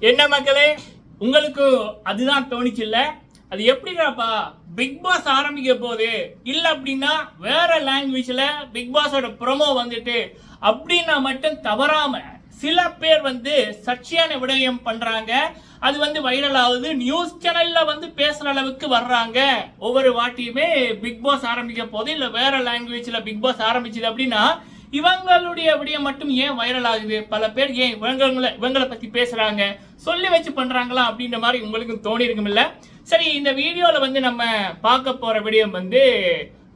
என்ன மக்களே? உங்களுக்கு அதுதான் தோணிச்சு இல்லை? அது எப்படிடாப்பா? பிக் பாஸ் ஆரம்பிக்க போகுது. இல்லை அப்படின்னா வேற லாங்குவேஜில் பிக் பாஸோட ப்ரோமோ வந்துட்டு அப்படின்னா மட்டும் தவறாம சில பேர் வந்து சர்ச்சையான விடயம் பண்றாங்க. அது வந்து வைரல் ஆகுது. நியூஸ் சேனல்ல வந்து பேசுற அளவுக்கு வர்றாங்க. ஒவ்வொரு வாட்டியுமே பிக் பாஸ் ஆரம்பிக்க போது இல்லை வேற லாங்குவேஜில் பிக் பாஸ் ஆரம்பிச்சது அப்படின்னா இவங்களுடைய விடயம் மட்டும் ஏன் வைரல் ஆகுது? பல பேர் ஏன் இவங்களை இவங்களை பற்றி பேசுகிறாங்க சொல்லி வச்சு பண்ணுறாங்களா அப்படின்ற மாதிரி உங்களுக்கும் தோணி இருக்குமில்ல சரி இந்த வீடியோவில் வந்து நம்ம பார்க்க போகிற விடயம் வந்து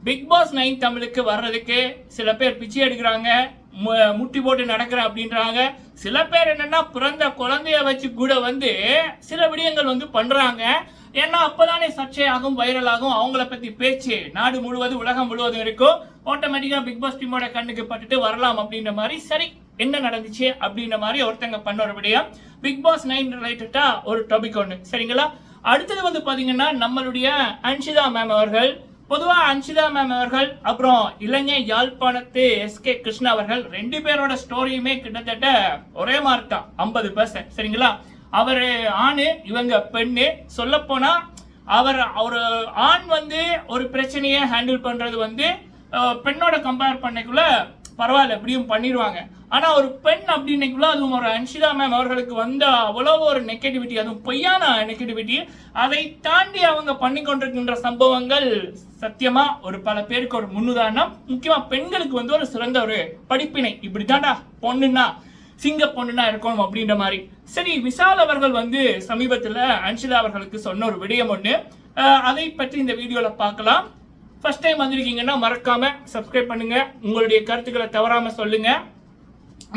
பிக் பாஸ் நைன் தமிழுக்கு வர்றதுக்கு சில பேர் பிச்சை எடுக்கிறாங்க மு- முட்டி போட்டு நடக்கிற அப்படின்றாங்க. சில பேர் என்னன்னா பிறந்த குழந்தைய வச்சு கூட வந்து சில விடயங்கள் வந்து பண்றாங்க. ஏன்னா அப்பதானே சர்ச்சையாகும் வைரல் ஆகும் அவங்கள பத்தி பேச்சு நாடு முழுவதும் உலகம் முழுவதும் இருக்கும். ஆட்டோமேட்டிக்கா பிக் பாஸ் டீமோட கண்ணுக்கு பட்டுட்டு வரலாம் அப்படின்ற மாதிரி சரி என்ன நடந்துச்சு அப்படின்ற மாதிரி ஒருத்தங்க பண்ண ஒரு விடயம். பிக் பாஸ் நைன் ரிலேட்டடா ஒரு டாபிக் ஒன்று சரிங்களா? அடுத்தது வந்து பாத்தீங்கன்னா நம்மளுடைய அன்ஷிதா மேம் அவர்கள் பொதுவா அன்ஷிதா மேம் அவர்கள் அப்புறம் இளைஞர் யாழ்ப்பாணத்து எஸ் கே கிருஷ்ணா அவர்கள் ரெண்டு பேரோட ஸ்டோரியுமே கிட்டத்தட்ட ஒரே மாதிரி தான் ஐம்பது பர்சன்ட் சரிங்களா? அவர் ஆணு இவங்க பெண்ணு. சொல்ல போனா அவர் ஒரு ஆண் வந்து ஒரு பிரச்சனையை ஹேண்டில் பண்றது வந்து பெண்ணோட கம்பேர் பண்ணக்குள்ள பரவாயில்ல எப்படியும் பண்ணிடுவாங்க. ஆனா ஒரு பெண் அப்படின்னைக்குள்ள அதுவும் ஒரு அன்ஷிதா மேம் அவர்களுக்கு வந்த அவ்வளோ ஒரு நெகட்டிவிட்டி அதுவும் பொய்யான நெகட்டிவிட்டி அதை தாண்டி அவங்க பண்ணி கொண்டிருக்கின்ற சம்பவங்கள் சத்தியமா ஒரு பல பேருக்கு ஒரு முன்னுதாரணம். முக்கியமா பெண்களுக்கு வந்து ஒரு சிறந்த ஒரு படிப்பினை. இப்படி தாண்டா பொண்ணுன்னா சிங்க பொண்ணுனா இருக்கணும் அப்படின்ற மாதிரி. சரி விஷால் அவர்கள் வந்து சமீபத்துல அன்ஷிதா அவர்களுக்கு சொன்ன ஒரு விடயம் ஒண்ணு. அஹ், அதை பற்றி இந்த வீடியோவில் பார்க்கலாம். ஃபர்ஸ்ட் டைம் வந்திருக்கீங்கன்னா மறக்காம சப்ஸ்கிரைப் பண்ணுங்க. உங்களுடைய கருத்துக்களை தவறாம சொல்லுங்க.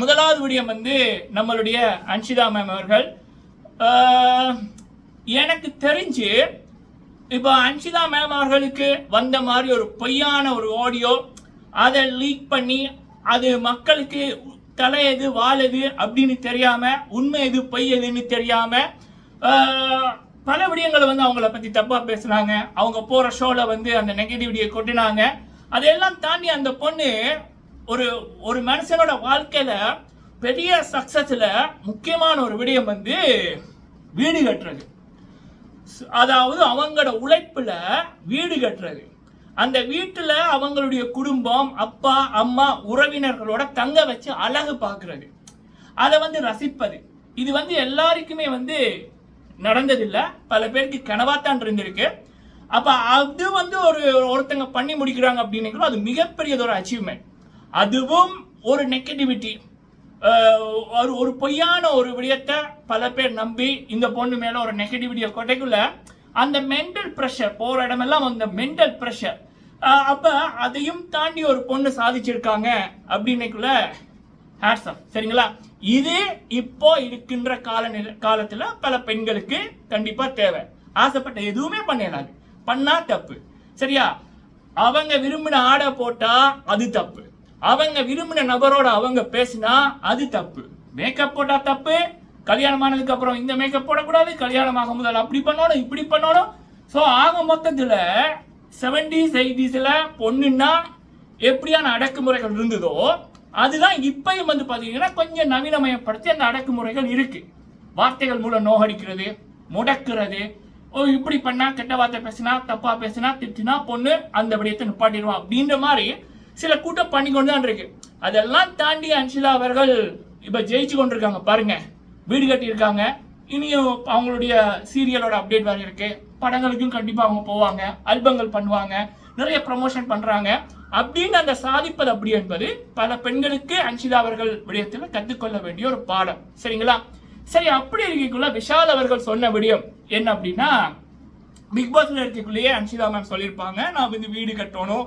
முதலாவது விடியம் வந்து நம்மளுடைய அன்ஷிதா மேம் அவர்கள். எனக்கு தெரிஞ்சு இப்போ அன்ஷிதா மேம் அவர்களுக்கு வந்த மாதிரி ஒரு பொய்யான ஒரு ஆடியோ அதை லீக் பண்ணி அது மக்களுக்கு தலை எது வால் எது அப்படின்னு தெரியாம உண்மை எது பொய் எதுன்னு தெரியாம பல விடயங்களை வந்து அவங்கள பத்தி தப்பா பேசுனாங்க. அவங்க போற ஷோல வந்து அந்த நெகட்டிவிட்டியை கொட்டினாங்க. அதையெல்லாம் தாண்டி அந்த பொண்ணு ஒரு ஒரு மனுஷனோட வாழ்க்கையில பெரிய சக்சஸ்ல முக்கியமான ஒரு விடயம் வந்து வீடு கட்டுறது. அதாவது அவங்களோட உழைப்புல வீடு கட்டுறது. அந்த வீட்டில் அவங்களுடைய குடும்பம் அப்பா அம்மா உறவினர்களோட தங்க வச்சு அழகு பார்க்கறது அதை வந்து ரசிப்பது. இது வந்து எல்லாருக்குமே வந்து நடந்ததில்ல. பல பேருக்கு கனவாத்தான் இருந்திருக்கு. அப்போ அது வந்து ஒரு ஒருத்தங்க பண்ணி முடிக்கிறாங்க அப்படின்னு அது மிகப்பெரியது ஒரு அச்சீவ்மெண்ட் அதுவும் ஒரு நெகட்டிவிட்டி ஒரு ஒரு பொய்யான ஒரு விடயத்தை பல பேர் நம்பி இந்த பொண்ணு மேலே ஒரு நெகட்டிவிட்டியை கொட்டைக்குள்ள அந்த மென்டல் ப்ரெஷர் போகிற இடமெல்லாம் அந்த மென்டல் ப்ரெஷர் அப்போ அதையும் தாண்டி ஒரு பொண்ணு சாதிச்சிருக்காங்க அப்படின்னைக்குள்ள ஹேட்ஸ் ஆஃப் சரிங்களா? இது இப்போ இருக்கின்ற கால காலத்துல பல பெண்களுக்கு கண்டிப்பா தேவை. ஆசைப்பட்ட எதுவுமே பண்ணிடாது பண்ணா தப்பு. சரியா? அவங்க விரும்பின ஆடை போட்டா அது தப்பு. அவங்க விரும்பின நபரோட அவங்க பேசினா அது தப்பு. மேக்கப் போட்டா தப்பு. கல்யாணம் ஆனதுக்கு அப்புறம் இந்த மேக்கப் போடக்கூடாது. கல்யாணம் ஆகும் முதல் அப்படி பண்ணணும் இப்படி பண்ணணும். ஸோ ஆக மொத்தத்தில் செவன்டிஸ் எயிட்டிஸில் பொண்ணுன்னா எப்படியான அடக்குமுறைகள் இருந்ததோ அதுதான் இப்பயும் வந்து பார்த்தீங்கன்னா கொஞ்சம் நவீனமயப்படுத்தி அந்த அடக்குமுறைகள் இருக்கு. வார்த்தைகள் மூலம் நோகடிக்கிறது முடக்கிறது. ஓ இப்படி பண்ணா கெட்ட வார்த்தை பேசினா தப்பா பேசினா திட்டினா பொண்ணு அந்த விடயத்தை நிப்பாட்டிடுவான் அப்படின்ற மாதிரி சில கூட்டம் பண்ணி கொண்டு தான் இருக்கு. அதெல்லாம் தாண்டி அன்சிலா அவர்கள் இப்ப ஜெயிச்சு கொண்டிருக்காங்க. பாருங்க வீடு கட்டியிருக்காங்க. இனியும் அவங்களுடைய சீரியலோட அப்டேட் வேற இருக்கு. படங்களுக்கும் கண்டிப்பா அவங்க போவாங்க ஆல்பங்கள் பண்ணுவாங்க. நிறைய ப்ரமோஷன் பண்றாங்க. அப்படின்னு அந்த சாதிப்பது அப்படி என்பது பல பெண்களுக்கு அன்சிதா அவர்கள் விடயத்தில் கற்றுக்கொள்ள வேண்டிய ஒரு பாடம். சரிங்களா? சரி அப்படி இருக்கக்குள்ள விஷால் அவர்கள் சொன்ன விடயம் என்ன அப்படின்னா பிக் பாஸ்ல இருக்கக்குள்ளேயே அன்சிதா மேம் சொல்லியிருப்பாங்க நான் வந்து வீடு கட்டணும்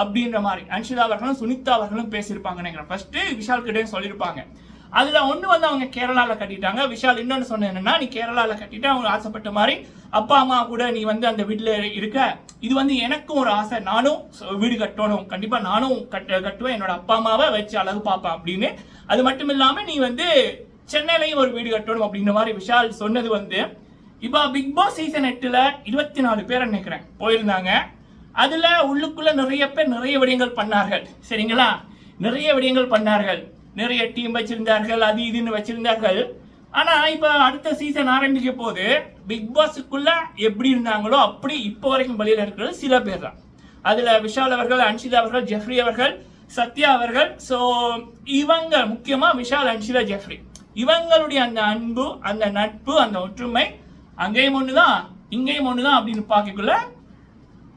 அப்படின்ற மாதிரி. அன்சிதா அவர்களும் சுனிதா அவர்களும் பேசியிருப்பாங்க நினைக்கிறேன் ஃபர்ஸ்ட் விஷால் கிட்டே சொல்லியிருப்பாங்க. அதில் ஒன்று வந்து அவங்க கேரளாவில் கட்டிட்டாங்க. விஷால் இன்னொன்று சொன்ன என்னன்னா நீ கேரளாவில் கட்டிட்டு அவங்க ஆசைப்பட்ட மாதிரி அப்பா அம்மா கூட நீ வந்து அந்த வீட்டில் இருக்க. இது வந்து எனக்கும் ஒரு ஆசை. நானும் வீடு கட்டணும். கண்டிப்பாக நானும் கட்ட கட்டுவேன். என்னோட அப்பா அம்மாவை வச்சு அழகு பார்ப்பேன் அப்படின்னு. அது மட்டும் இல்லாமல் நீ வந்து சென்னையிலையும் ஒரு வீடு கட்டணும் அப்படின்ற மாதிரி விஷால் சொன்னது வந்து இப்போ பிக் பாஸ் சீசன் எட்டில் இருபத்தி நாலு பேர் நினைக்கிறேன் போயிருந்தாங்க. அதில் உள்ளுக்குள்ளே நிறைய பேர் நிறைய விடயங்கள் பண்ணார்கள். சரிங்களா? நிறைய விடயங்கள் பண்ணார்கள். நிறைய டீம் வச்சிருந்தார்கள் அது இதுன்னு வச்சிருந்தார்கள். ஆனா இப்ப அடுத்த சீசன் ஆரம்பிக்க போது பிக் பாஸுக்குள்ள எப்படி இருந்தாங்களோ அப்படி இப்போ வரைக்கும் பலியில இருக்கிறது சில பேர் தான். அதுல விஷால் அவர்கள் அன்ஷிதா அவர்கள் ஜெஃப்ரி அவர்கள் சத்யா அவர்கள். ஸோ இவங்க முக்கியமா விஷால் அன்ஷிதா ஜெஃப்ரி. இவங்களுடைய அந்த அன்பு அந்த நட்பு அந்த ஒற்றுமை அங்கேயும் ஒண்ணுதான் இங்கேயும் ஒண்ணுதான் அப்படின்னு பார்க்கக்குள்ள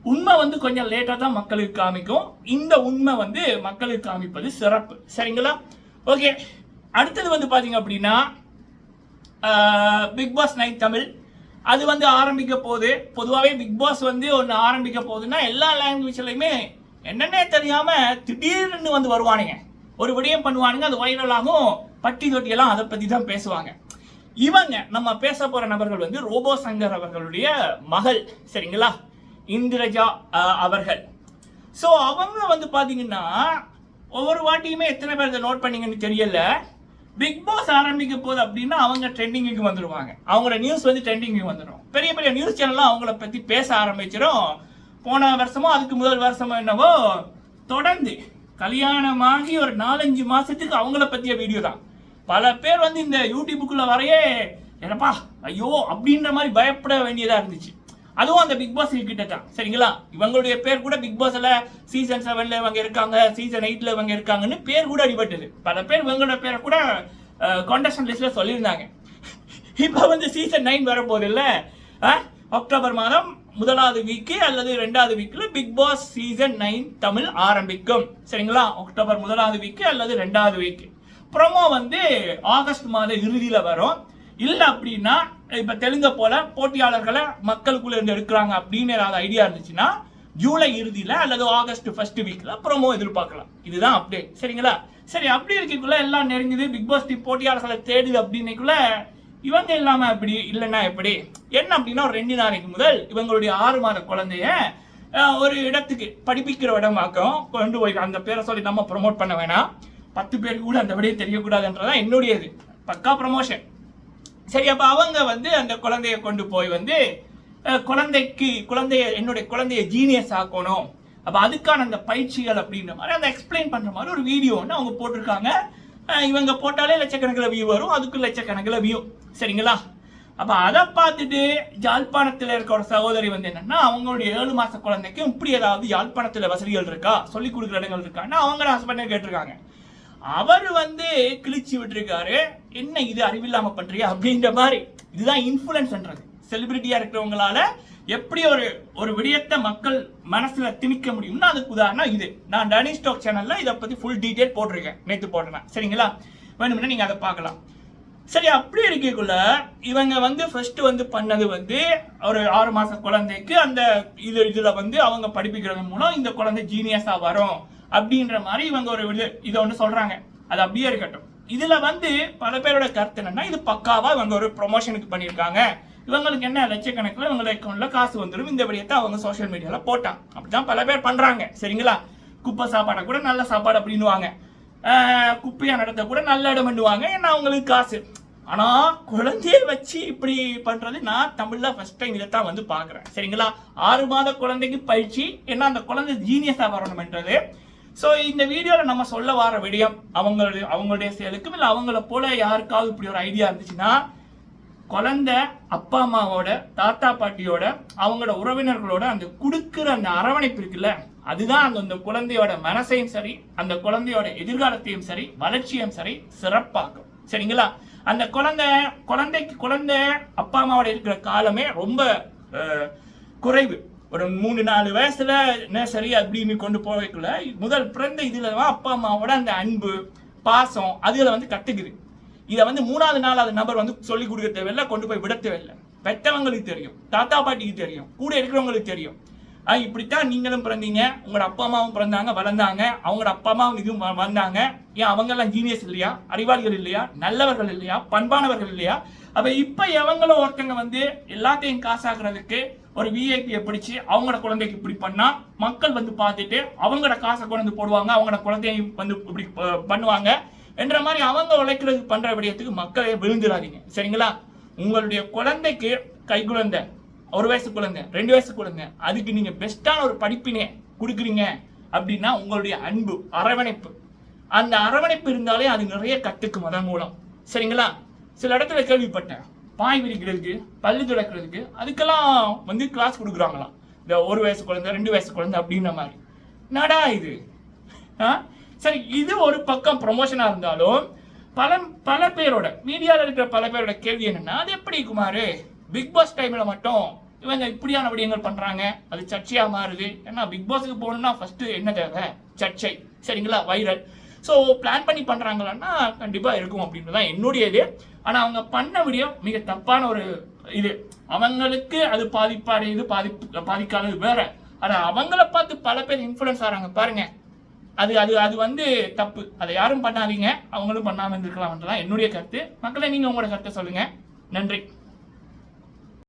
உண்மை வந்து கொஞ்சம் லேட்டாக தான் மக்களுக்கு காமிக்கும். இந்த உண்மை வந்து மக்களுக்கு காமிப்பது சிறப்பு. சரிங்களா? ஓகே அடுத்தது வந்து பார்த்தீங்க அப்படின்னா பிக் பாஸ் நைட் தமிழ் அது வந்து ஆரம்பிக்க போகுது பொதுவாகவே பிக் பாஸ் வந்து ஒன்று ஆரம்பிக்க போகுதுன்னா எல்லா லாங்குவேஜ்லையுமே என்னன்னே தெரியாமல் திடீர்னு வந்து வருவானுங்க. ஒரு விடயம் பண்ணுவானுங்க அது வைரலாகும் பட்டி தொட்டியெல்லாம் அதை பற்றி தான் பேசுவாங்க. இவங்க நம்ம பேச போகிற நபர்கள் வந்து ரோபோ சங்கர் அவர்களுடைய மகள் சரிங்களா? இந்திரஜா அவர்கள். ஸோ அவங்க வந்து பார்த்தீங்கன்னா ஒவ்வொரு வாட்டியுமே எத்தனை பேர் இதை நோட் பண்ணீங்கன்னு தெரியல. பிக் பாஸ் ஆரம்பிக்க போது அப்படின்னா அவங்க ட்ரெண்டிங்குக்கு வந்துடுவாங்க அவங்களோட நியூஸ் வந்து ட்ரெண்டிங்குக்கு வந்துடும் பெரிய பெரிய நியூஸ் சேனல்லாம் அவங்கள பற்றி பேச ஆரம்பிச்சிடும் போன வருஷமோ அதுக்கு முதல் வருஷமோ என்னவோ தொடர்ந்து கல்யாணமாகி ஒரு நாலஞ்சு மாதத்துக்கு அவங்கள பற்றிய வீடியோ தான். பல பேர் வந்து இந்த யூடியூபுக்குள்ளே வரையே என்னப்பா ஐயோ அப்படின்ற மாதிரி பயப்பட வேண்டியதாக இருந்துச்சு. அதுவும் அந்த பிக் பாஸ் கிட்ட தான் சரிங்களா? இவங்களுடைய பேர் கூட பிக் பாஸ்ல சீசன் செவன்ல இவங்க இருக்காங்க சீசன் எயிட்ல இவங்க இருக்காங்கன்னு பேர் கூட அடிபட்டது. பல பேர் இவங்களோட பேரை கூட கான்டெஸ்டன் லிஸ்ட்ல சொல்லியிருந்தாங்க. இப்போ வந்து சீசன் நைன் வரப்போது இல்லை அக்டோபர் மாதம் முதலாவது வீக்கு அல்லது ரெண்டாவது வீக்கில் Bigg Boss season nine Tamil ஆரம்பிக்கும். சரிங்களா? அக்டோபர் முதலாவது வீக்கு அல்லது ரெண்டாவது வீக்கு ப்ரொமோ வந்து ஆகஸ்ட் மாத இறுதியில் வரும். இல்லை அப்படின்னா இப்ப தெலுங்க போல போட்டியாளர்களை மக்களுக்குள்ள இருந்து எடுக்கிறாங்க அப்படின்னு ஏதாவது ஐடியா இருந்துச்சுன்னா ஜூலை இறுதியில அல்லது ஆகஸ்ட் ஃபர்ஸ்ட் வீக்ல ப்ரோமோ எதிர்பார்க்கலாம். இதுதான் அப்டேட் சரிங்களா? சரி அப்படி இருக்கக்குள்ள எல்லாம் நெருங்குது. பிக் பாஸ் டி போட்டியாளர்களை தேடுது அப்படின்னைக்குள்ள இவங்க இல்லாம எப்படி இல்லைன்னா எப்படி? என்ன அப்படின்னா ஒரு ரெண்டு நாளைக்கு முதல் இவங்களுடைய ஆறு மாத குழந்தைய ஒரு இடத்துக்கு படிப்பிக்கிற இடமாக்கம் கொண்டு போய் அந்த பேரை சொல்லி நம்ம ப்ரோமோட் பண்ண வேணாம். பத்து பேருக்கு கூட அந்த விடையே தெரியக்கூடாதுன்றதான் என்னுடைய இது பக்கா ப்ரமோஷன் சரி அப்ப அவங்க வந்து அந்த குழந்தைய கொண்டு போய் வந்து குழந்தைக்கு குழந்தைய என்னுடைய குழந்தைய ஜீனியஸ் ஆக்கணும். அப்ப அதுக்கான அந்த பயிற்சிகள் அப்படின்ற மாதிரி அந்த எக்ஸ்பிளைன் பண்ற மாதிரி ஒரு வீடியோ ஒன்று அவங்க போட்டிருக்காங்க. இவங்க போட்டாலே லட்சக்கணக்கில் வியூ வரும் அதுக்கு லட்சக்கணக்கில் வியூ சரிங்களா? அப்ப அதை பார்த்துட்டு யாழ்ப்பாணத்தில் இருக்க ஒரு சகோதரி வந்து என்னன்னா அவங்களுடைய ஏழு மாச குழந்தைக்கு இப்படி ஏதாவது யாழ்ப்பாணத்தில் வசதிகள் இருக்கா? சொல்லி கொடுக்குற இடங்கள் இருக்கான்னு அவங்க ஹஸ்பண்ட் கேட்டிருக்காங்க. அவர் வந்து கிழிச்சு விட்டுருக்காரு. என்ன இது அறிவில்லாம பண்றியா அப்படின்ற மாதிரி. இதுதான் இன்ஃபுளுன்ஸ்ன்றது செலிபிரிட்டியா இருக்கிறவங்களால எப்படி ஒரு ஒரு விடயத்தை மக்கள் மனசுல திணிக்க முடியும்னா அதுக்கு உதாரணம் இது. நான் டனி ஸ்டாக் சேனல்ல இதை பத்தி ஃபுல் டீடைல் போட்டிருக்கேன். நேத்து போட்டேன் சரிங்களா? வேணும்னா நீங்க அதை பார்க்கலாம். சரி அப்படி இருக்கக்குள்ள இவங்க வந்து ஃபர்ஸ்ட் வந்து பண்ணது வந்து ஒரு ஆறு மாச குழந்தைக்கு அந்த இது இதுல வந்து அவங்க படிப்பிக்கிறது மூலம் இந்த குழந்தை ஜீனியஸா வரும். அப்படின்ற மாதிரி இவங்க ஒரு இது இதை ஒன்று சொல்றாங்க. அது அப்படியே இருக்கட்டும். இதுல வந்து பல பேரோட கருத்து என்னன்னா இது பக்காவா இவங்க ஒரு ப்ரொமோஷனுக்கு பண்ணியிருக்காங்க. இவங்களுக்கு என்ன லட்சக்கணக்கில் இவங்க அக்கௌண்ட்ல காசு வந்துடும் இந்த விடயத்தை அவங்க சோஷியல் மீடியால போட்டாங்க. அப்படிதான் பல பேர் பண்றாங்க. சரிங்களா? குப்பை சாப்பாடை கூட நல்ல சாப்பாடு அப்படின்னுவாங்க. குப்பையாக குப்பையா நடத்த கூட நல்ல இடம் பண்ணுவாங்க. ஏன்னா அவங்களுக்கு காசு. ஆனா குழந்தைய வச்சு இப்படி பண்றது நான் தமிழ்ல ஃபர்ஸ்ட் டைம் இதைத்தான் வந்து பாக்குறேன் சரிங்களா? ஆறு மாத குழந்தைக்கு பயிற்சி. ஏன்னா அந்த குழந்தை ஜீனியஸா வரணும்ன்றது ஸோ இந்த வீடியோவில் நம்ம சொல்ல வர விடயம் அவங்களுடைய அவங்களுடைய செயலுக்கும் இல்லை அவங்கள போல யாருக்காவது இப்படி ஒரு ஐடியா இருந்துச்சுன்னா குழந்தை அப்பா அம்மாவோட தாத்தா பாட்டியோட அவங்களோட உறவினர்களோட அந்த கொடுக்குற அந்த அரவணைப்பு இருக்குல்ல அதுதான் அந்த அந்த குழந்தையோட மனசையும் சரி அந்த குழந்தையோட எதிர்காலத்தையும் சரி வளர்ச்சியும் சரி சிறப்பாக்கும். சரிங்களா? அந்த குழந்தை குழந்தைக்கு குழந்தை அப்பா அம்மாவோட இருக்கிற காலமே ரொம்ப குறைவு. ஒரு மூணு நாலு வயசுல நர்சரி அப்படின்னு கொண்டு போகக்குள்ள முதல் பிறந்த இதுல தான் அப்பா அம்மாவோட அந்த அன்பு பாசம் அதுல வந்து கத்துக்குது இதை வந்து மூணாவது நாலாவது நபர் வந்து சொல்லி கொடுக்க தேவையில்ல கொண்டு போய் விட தேவையில்லை. பெற்றவங்களுக்கு தெரியும் தாத்தா பாட்டிக்கு தெரியும் கூட இருக்கிறவங்களுக்கு தெரியும். இப்படித்தான் நீங்களும் பிறந்தீங்க உங்களோட அப்பா அம்மாவும் பிறந்தாங்க வளர்ந்தாங்க அவங்களோட அப்பா அம்மாவும் இதுவும் வந்தாங்க. ஏன் அவங்க எல்லாம் ஜீனியஸ் இல்லையா? அறிவாளிகள் இல்லையா? நல்லவர்கள் இல்லையா? பண்பானவர்கள் இல்லையா? அப்ப இப்ப எவங்களும் ஒருத்தங்க வந்து எல்லாத்தையும் காசாக்குறதுக்கு ஒரு விஐபியை பிடிச்சு அவங்களோட குழந்தைக்கு இப்படி பண்ணா மக்கள் வந்து பார்த்துட்டு அவங்களோட காசை கொண்டு வந்து போடுவாங்க அவங்களோட குழந்தையும் வந்து இப்படி பண்ணுவாங்க என்ற மாதிரி அவங்க உழைக்கிறது பண்ற விடயத்துக்கு மக்களே விழுந்துடாதீங்க சரிங்களா? உங்களுடைய குழந்தைக்கு கை குழந்தை ஒரு வயசு குழந்தை ரெண்டு வயசு குழந்தை அதுக்கு நீங்க பெஸ்டான ஒரு படிப்பினை கொடுக்குறீங்க அப்படின்னா உங்களுடைய அன்பு அரவணைப்பு. அந்த அரவணைப்பு இருந்தாலே அது நிறைய கத்துக்கும் அதன் மூலம். சரிங்களா? சில இடத்துல கேள்விப்பட்டேன். பாய் விரிக்கிறதுக்கு பல்லு துடைக்கிறதுக்கு அதுக்கெல்லாம் வந்து கிளாஸ் கொடுக்குறாங்களாம். இந்த ஒரு வயசு குழந்தை ரெண்டு வயசு குழந்தை அப்படின்ற மாதிரி. நடா இது? ஆ? சரி இது ஒரு பக்கம் ப்ரொமோஷனாக இருந்தாலும் பல பல பேரோட மீடியாவில் இருக்கிற பல பேரோட கேள்வி என்னன்னா அது எப்படி குமார்? பிக் பாஸ் டைமில் மட்டும் இவங்க இப்படியான விடயங்கள் பண்ணுறாங்க அது சர்ச்சையாக மாறுது. ஏன்னா பிக் பாஸுக்கு போகணும்னா ஃபஸ்ட்டு என்ன தேவை? சர்ச்சை. சரிங்களா? வைரல். ஸோ பிளான் பண்ணி பண்ணுறாங்களான்னா கண்டிப்பாக இருக்கும் அப்படின்றது தான் என்னுடைய இது. ஆனால் அவங்க பண்ண விடயம் மிக தப்பான ஒரு இது. அவங்களுக்கு அது பாதிப்படையுது பாதிப்பு பாதிக்காதது வேற. ஆனால் அவங்கள பார்த்து பல பேர் இன்ஃப்ளூயன்ஸ் ஆகிறாங்க பாருங்க. அது அது அது வந்து தப்பு. அதை யாரும் பண்ணாதீங்க. அவங்களும் பண்ணாமல் இருந்திருக்கலாம்ன்றதான் என்னுடைய கருத்து. மக்களை நீங்கள் உங்களோட கருத்தை சொல்லுங்கள் நன்றி.